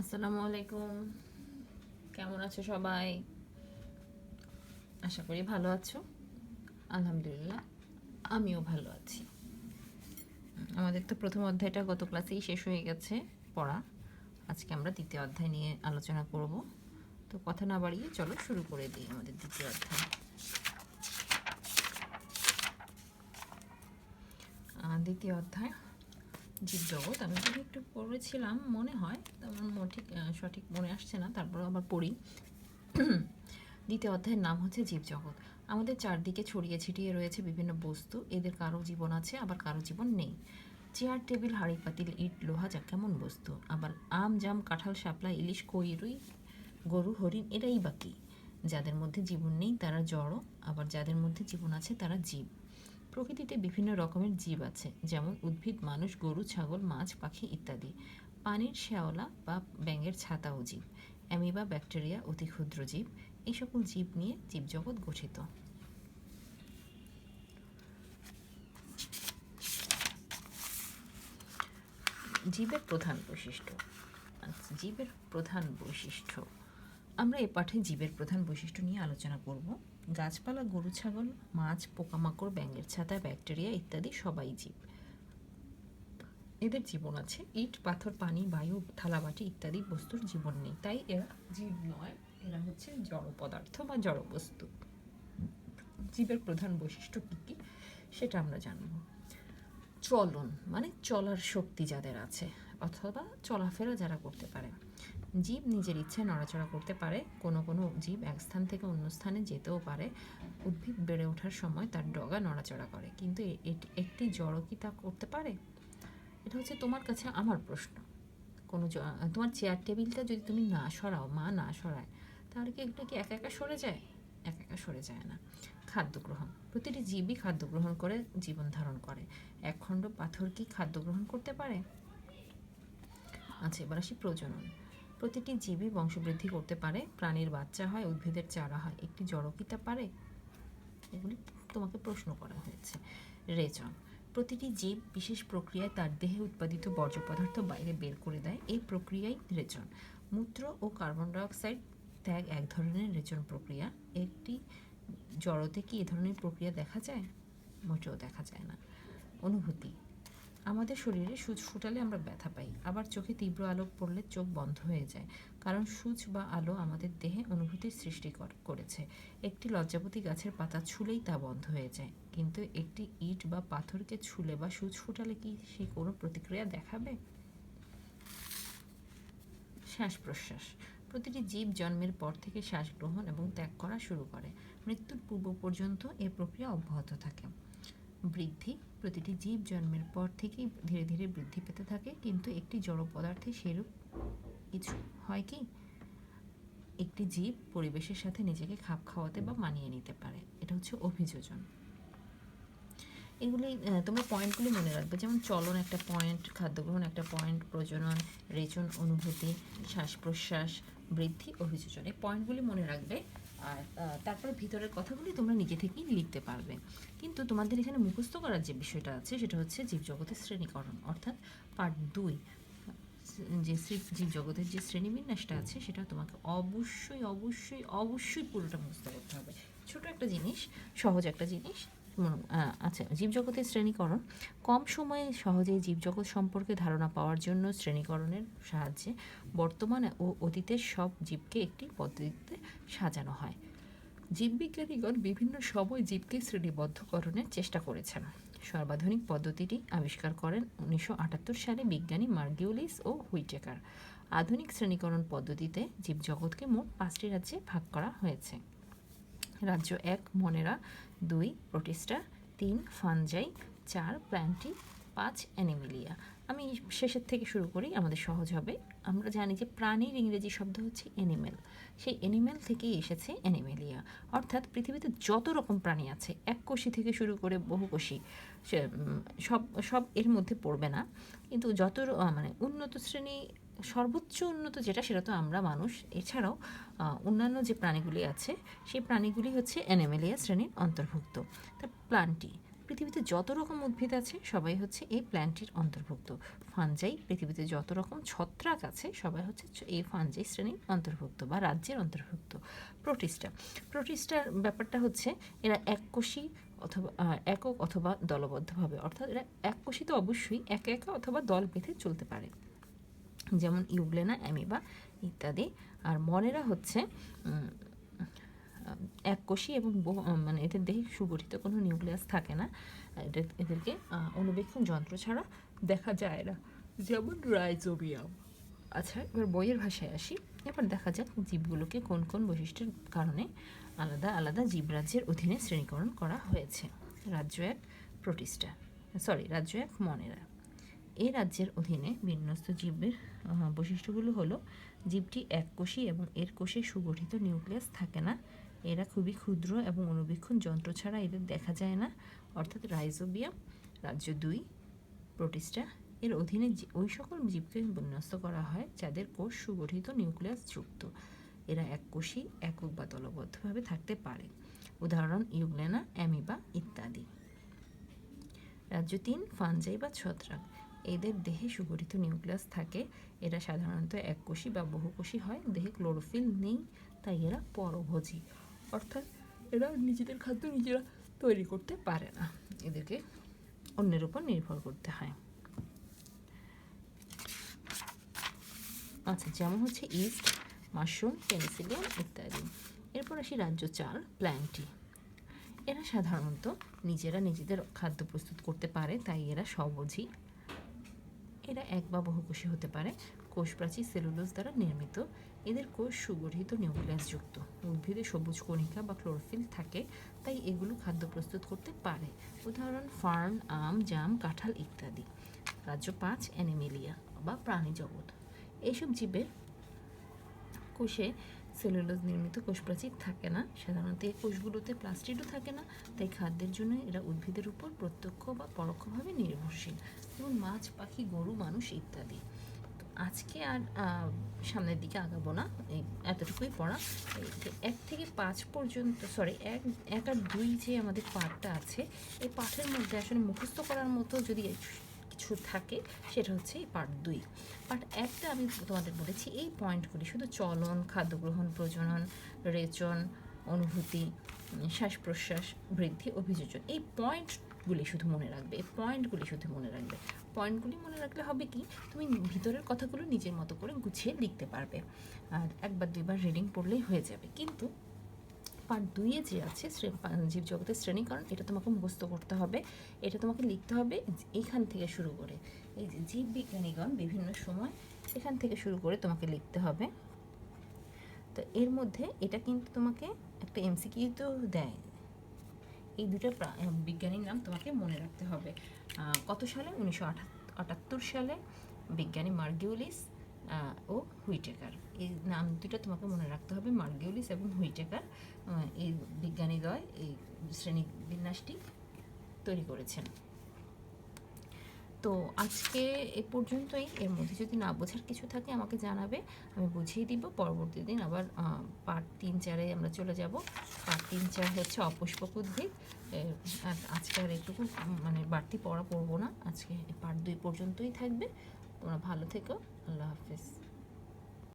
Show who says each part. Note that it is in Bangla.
Speaker 1: আসসালামু আলাইকুম। কেমন আছো সবাই? আশা করি ভালো আছো। আলহামদুলিল্লাহ, আমিও ভালো আছি। আমাদের তো প্রথম অধ্যায়টা গত ক্লাসেই শেষ হয়ে গেছে পড়া। আজকে আমরা দ্বিতীয় অধ্যায় নিয়ে আলোচনা করব। তো কথা না বাড়িয়ে চলো শুরু করে দিই আমাদের দ্বিতীয় অধ্যায়। দ্বিতীয় অধ্যায়। জীবজগৎ আমি যদি একটু পড়েছিলাম, মনে হয় তো আমার ঠিক সঠিক মনে আসছে না তারপর আবার পড়ি। দ্বিতীয় অধ্যায়ের নাম হচ্ছে জীবজগৎ। আমাদের চারদিকে ছড়িয়ে ছিটিয়ে রয়েছে বিভিন্ন বস্তু, এদের কারও জীবন আছে, আবার কারও জীবন নেই। চেয়ার, টেবিল, হাড়ি, পাতিল, ইট, লোহা, যা কেমন বস্তু। আবার আম, জাম, কাঁঠাল, শাপলা, ইলিশ কইরুই গরু, হরিণ, এরাই বাকি যাদের মধ্যে জীবন নেই, তারা জড়, আবার যাদের মধ্যে জীবন আছে, তারা জীব। প্রকৃতিতে বিভিন্ন রকমের জীব আছে যেমন উদ্ভিদ মানুষ গরু ছাগল মাছ পাখি ইত্যাদি। পানির শ্যাওলা বা ব্যাঙের ছাতাও জীব। অ্যামিবা ব্যাকটেরিয়া অতি ক্ষুদ্র জীব। এই সকল জীব নিয়ে জীবজগৎ গঠিত। জীবের প্রধান বৈশিষ্ট্য। আচ্ছা, জীবের প্রধান বৈশিষ্ট্য। আমরা এ পাঠে জীবের প্রধান বৈশিষ্ট্য নিয়ে আলোচনা করব। গাছপালা, গরু, ছাগল, মাছ, পোকামাকড়, ব্যাঙের ছাতা, ব্যাকটেরিয়া ইত্যাদি সবাই জীব। এদের জীবন আছে। ইট, পাথর, পানি, বায়ু থালাবাটি ইত্যাদি বস্তুর জীবন নেই। তাই এরা জীব নয়, এরা হচ্ছে জড় পদার্থ বা জড় বস্তু। জীবের প্রধান বৈশিষ্ট্য কী কী? সেটা আমরা জানব। চলন মানে চলার শক্তি যাদের আছে, অথবা চলাফেরা যারা করতে পারে। জীব নিজের ইচ্ছে নড়াচড়া করতে পারে, কোনো কোনো জীব এক স্থান থেকে অন্য স্থানে যেতেও পারে। উদ্ভিদ বেড়ে ওঠার সময় তার ডগা নড়াচড়া করে, কিন্তু একটি জড় কি তা করতে পারে? এটা হচ্ছে তোমার কাছে আমার প্রশ্ন। কোনো তোমার চেয়ার টেবিলটা যদি তুমি না সরাও, মা না সরায়, তাহলে কি এটা কি একা একা সরে যায়? একা একা সরে যায় না। খাদ্য গ্রহণ, প্রতিটি জীবই খাদ্য গ্রহণ করে, জীবন ধারণ করে। এক খণ্ড পাথর কি খাদ্য গ্রহণ করতে পারে? আচ্ছা এবার আসি প্রজনন। প্রতিটি জীবই বংশবৃদ্ধি করতে পারে। প্রাণীর বাচ্চা হয়, উদ্ভিদের চারা হয়। একটি জড় কি তা পারে? এগুলি তোমাকে প্রশ্ন করা হয়েছে। রেচন, প্রতিটি জীব বিশেষ প্রক্রিয়ায় তার দেহে উৎপাদিত বর্জ্য পদার্থ বাইরে বের করে দেয়। এই প্রক্রিয়াই রেচন। মূত্র ও কার্বন ডাইঅক্সাইড ত্যাগ এক ধরনের রেচন প্রক্রিয়া। একটি জড়তে কি এ ধরনের প্রক্রিয়া দেখা যায়? মোটেও দেখা যায় না। অনুভূতি আমাদের শরীরে সূচ ফুটালে আমরা ব্যথা পাই। আবার চোখে তীব্র আলো পড়লে চোখ বন্ধ হয়ে যায়। কারণ সূচ বা আলো আমাদের দেহে অনুভূতির সৃষ্টি কর- করেছে। একটি লজ্জাপতি গাছের পাতা ছুলেই তা বন্ধ হয়ে যায়। কিন্তু একটি ইট বা পাথরকে ছুলে বা সূচ ফুটালে কি সে কোনো প্রতিক্রিয়া দেখাবে? শ্বাস প্রশ্বাস প্রতিটি জীব জন্মের পর থেকে শ্বাস গ্রহণ এবং ত্যাগ করা শুরু করে। মৃত্যুর পূর্ব পর্যন্ত এ প্রক্রিয়া অব্যাহত থাকে। বৃদ্ধি প্রতিটি জীব জন্মের পর থেকেই ধীরে ধীরে বৃদ্ধি পেতে থাকে। কিন্তু একটি জড় পদার্থে সেরূপ কিছু হয় কি? একটি জীব পরিবেশের সাথে নিজেকে খাপ খাওয়াতে বা মানিয়ে নিতে পারে। এটা হচ্ছে অভিযোজন। এগুলি তোমরা পয়েন্টগুলি মনে রাখবে। যেমন চলন একটা পয়েন্ট, খাদ্যগ্রহণ একটা পয়েন্ট, প্রজনন, রেচন, অনুভূতি শ্বাস প্রশ্বাস বৃদ্ধি, অভিযোজন। এই পয়েন্টগুলি মনে রাখবে আর তারপরে ভিতরের কথাগুলি তোমরা নিজে থেকেই লিখতে পারবে। কিন্তু তোমাদের এখানে মুখস্থ করার যে বিষয়টা আছে, সেটা হচ্ছে জীবজগতের শ্রেণীকরণ, অর্থাৎ পার্ট দুই। যে জীবজগতের যে শ্রেণীবিন্যাসটা আছে, সেটা তোমাকে অবশ্যই অবশ্যই অবশ্যই পুরোটা মুখস্থ করতে হবে। ছোট একটা জিনিস, সহজ একটা জিনিস আচ্ছা জীবজগতের শ্রেণীকরণ। কম সময়ে সহজেই জীবজগৎ সম্পর্কে ধারণা পাওয়ার জন্য শ্রেণীকরণের সাহায্যে বর্তমান ও অতীতের সব জীবকে একটি পদ্ধতিতে সাজানো হয়। জীববিজ্ঞানীগণ বিভিন্ন সময় জীবকে শ্রেণীবদ্ধকরণের চেষ্টা করেছেন। সর্বাধুনিক পদ্ধতিটি আবিষ্কার করেন উনিশশো আটাত্তর সালে বিজ্ঞানী মার্গিউলিস ও হুইটেকার। আধুনিক শ্রেণীকরণ পদ্ধতিতে জীবজগৎকে মোট পাঁচটি রাজ্যে ভাগ করা হয়েছে। রাজ্য এক মনেরা দুই, প্রোটিস্টা তিন, ফানজাই চার, প্ল্যান্টি পাঁচ, অ্যানিমেলিয়া। আমি শেষের থেকে শুরু করি, আমাদের সহজ হবে। আমরা জানি যে প্রাণীর ইংরেজি শব্দ হচ্ছে অ্যানিমেল সেই অ্যানিমেল থেকেই এসেছে অ্যানিমেলিয়া। অর্থাৎ পৃথিবীতে যত রকম প্রাণী আছে এককোষী থেকে শুরু করে বহুকোষী সব সব এর মধ্যে পড়বে না। কিন্তু যত মানে উন্নত শ্রেণি সর্বোচ্চ উন্নত যেটা, সেটা তো আমরা মানুষ। এছাড়াও অন্যান্য যে প্রাণীগুলি আছে, সেই প্রাণীগুলি হচ্ছে অ্যানিমেলিয়া শ্রেণির অন্তর্ভুক্ত। তা প্লান্টি পৃথিবীতে যত রকম উদ্ভিদ আছে, সবাই হচ্ছে এই প্ল্যান্টটির অন্তর্ভুক্ত। ফানজাই পৃথিবীতে যত রকম ছত্রাক আছে, সবাই হচ্ছে এই ফানজাই শ্রেণির অন্তর্ভুক্ত বা রাজ্যের অন্তর্ভুক্ত। প্রোটিস্টা, প্রোটিস্টার ব্যাপারটা হচ্ছে, এরা এককোষী অথবা একক অথবা দলবদ্ধভাবে, অর্থাৎ এরা এককোষী তো অবশ্যই, একা একা অথবা দল বেঁধে চলতে পারে। যেমন ইউগ্লেনা, অ্যামিবা ইত্যাদি। আর মনেরা হচ্ছে এককোষী এবং মানে এদের দেহে সুগঠিত কোনো নিউক্লিয়াস থাকে না। এদের এদেরকে অনুবেক্ষণ যন্ত্র ছাড়া দেখা যায় না। যেমন রাইজোবিয়াম। আচ্ছা এবার বইয়ের ভাষায় আসি। এবার দেখা যাক জীবগুলোকে কোন কোন বৈশিষ্ট্যের কারণে আলাদা আলাদা জীবরাজ্যের অধীনে শ্রেণীকরণ করা হয়েছে। রাজ্য এক প্রোটিস্টা সরি, রাজ্য এক, মনেরা। এই রাজ্যের অধীনে বিন্যস্ত জীবের বৈশিষ্ট্যগুলো হলো জীবটি এককোষী এবং এর কোষে সুগঠিত নিউক্লিয়াস থাকে না। এরা খুবই ক্ষুদ্র এবং অনুবীক্ষণ যন্ত্র ছাড়া এদের দেখা যায় না। অর্থাৎ রাইজোবিয়াম, রাজ্য দুই, প্রোটিস্টা, এর অধীনে ওই সকল জীবকে বিন্যস্ত করা হয় যাদের কোষ সুগঠিত নিউক্লিয়াস যুক্ত। এরা এককোষী একক বা দলবদ্ধভাবে থাকতে পারে। উদাহরণ, ইউগ্লেনা, অ্যামিবা ইত্যাদি। রাজ্য তিন, ফানজাই বা ছত্রাক। এদের দেহে সুগঠিত নিউক্লিয়াস থাকে। এরা সাধারণত এককোষী বা বহুকোষী হয়। দেহে ক্লোরোফিল নেই, তাই এরা পরভোজী। অর্থাৎ এরা নিজেদের খাদ্য নিজেরা তৈরি করতে পারে না। এদেরকে অন্যের উপর নির্ভর করতে হয়। আচ্ছা যেমন হচ্ছে ইস্ট, মাশরুম পেনিসিলিয়াম ইত্যাদি। এরপর আসি রাজ্য চার প্ল্যান্টি এরা সাধারণত নিজেরা নিজেদের খাদ্য প্রস্তুত করতে পারে, তাই এরা স্বভোজী এরা এক বা বহুকোষী হতে পারে। কোষ প্রাচীর সেলুলোজ দ্বারা নির্মিত। এদের কোষ সুগঠিত নিউক্লিয়াস যুক্ত। উদ্ভিদে সবুজ কণিকা বা ক্লোরোফিল থাকে, তাই এগুলো খাদ্য প্রস্তুত করতে পারে। উদাহরণ, ফার্ন, আম, জাম, কাঁঠাল ইত্যাদি। রাজ্য পাঁচ অ্যানিমেলিয়া বা প্রাণী জগৎ এইসব জীবের কোষে সেলুলোজ নির্মিত কোষ প্রাচীর থাকে না। সাধারণত এই কোষগুলোতে প্লাস্টিডও থাকে না। তাই খাদ্যের জন্য এরা উদ্ভিদের উপর প্রত্যক্ষ বা পরোক্ষভাবে নির্ভরশীল যেমন মাছ, পাখি, গরু, মানুষ ইত্যাদি। আজকে আর সামনের দিকে আগাবো না। এতটুকুই পড়া। এক থেকে পাঁচ পর্যন্ত সরি এক এক আর দুই যে আমাদের পাঠটা আছে, এই পাঠের মধ্যে আসলে মুখস্থ করার মতো যদি কিছু থাকে, সেটা হচ্ছে এই পার্ট দুই। পার্ট একটা আমি তোমাদের বলেছি, এই পয়েন্টগুলি শুধু চলন, খাদ্য গ্রহণ, প্রজনন, রেচন, অনুভূতি, শ্বাস প্রশ্বাস, বৃদ্ধি, অভিযোজন, এই পয়েন্টগুলি শুধু মনে রাখবে, এই পয়েন্টগুলি শুধু মনে রাখবে। পয়েন্টগুলি মনে রাখলে হবে কি, তুমি ভিতরের কথাগুলো নিজের মতো করে গুছিয়ে লিখতে পারবে। আর একবার দুইবার রিডিং পড়লেই হয়ে যাবে। কিন্তু পার্ট দুইয়ে যে আছে পা- জীবজগতের শ্রেণীকরণ, এটা তোমাকে মুখস্থ করতে হবে। এটা তোমাকে লিখতে হবে এখান থেকে শুরু করে। এই যে জীব বিজ্ঞানীগণ বিভিন্ন সময় এখান থেকে শুরু করে তোমাকে লিখতে হবে। তো এর মধ্যে এটা কিন্তু তোমাকে একটা এমসিকিউ তো দেয়। এই দুটো বিজ্ঞানীর নাম তোমাকে মনে রাখতে হবে। কত সালে? উনিশশো আটাত্তর সালে বিজ্ঞানী মার্গিউলিস ও হুইটেকার। এই নাম দুটো তোমাকে মনে রাখতে হবে মার্গিউলিস এবং হুইটেকার। এই বিজ্ঞানীদ্বয় এই শ্রেণি বিন্যাসটি তৈরি করেছেন। তো আজকে এ পর্যন্তই। এর মধ্যে যদি না বোঝার কিছু থাকে আমাকে জানাবে আমি বুঝিয়ে দিব। পরবর্তী দিন আবার পার্ট তিন চারে আমরা চলে যাব। পার্ট তিন চার হচ্ছে অপুষ্পক উদ্ভিদ। আজকে আর উম, মানে বাড়তি পড়া পড়ব না। আজকে পার্ট দুই পর্যন্তই থাকবে। তোমরা ভালো থেকো। আল্লাহ হাফেজ।